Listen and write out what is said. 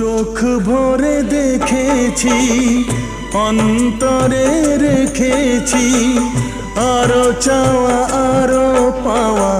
চোখ ভরে দেখেছি অন্তরে রেখেছি। আরও চাওয়া আরও পাওয়া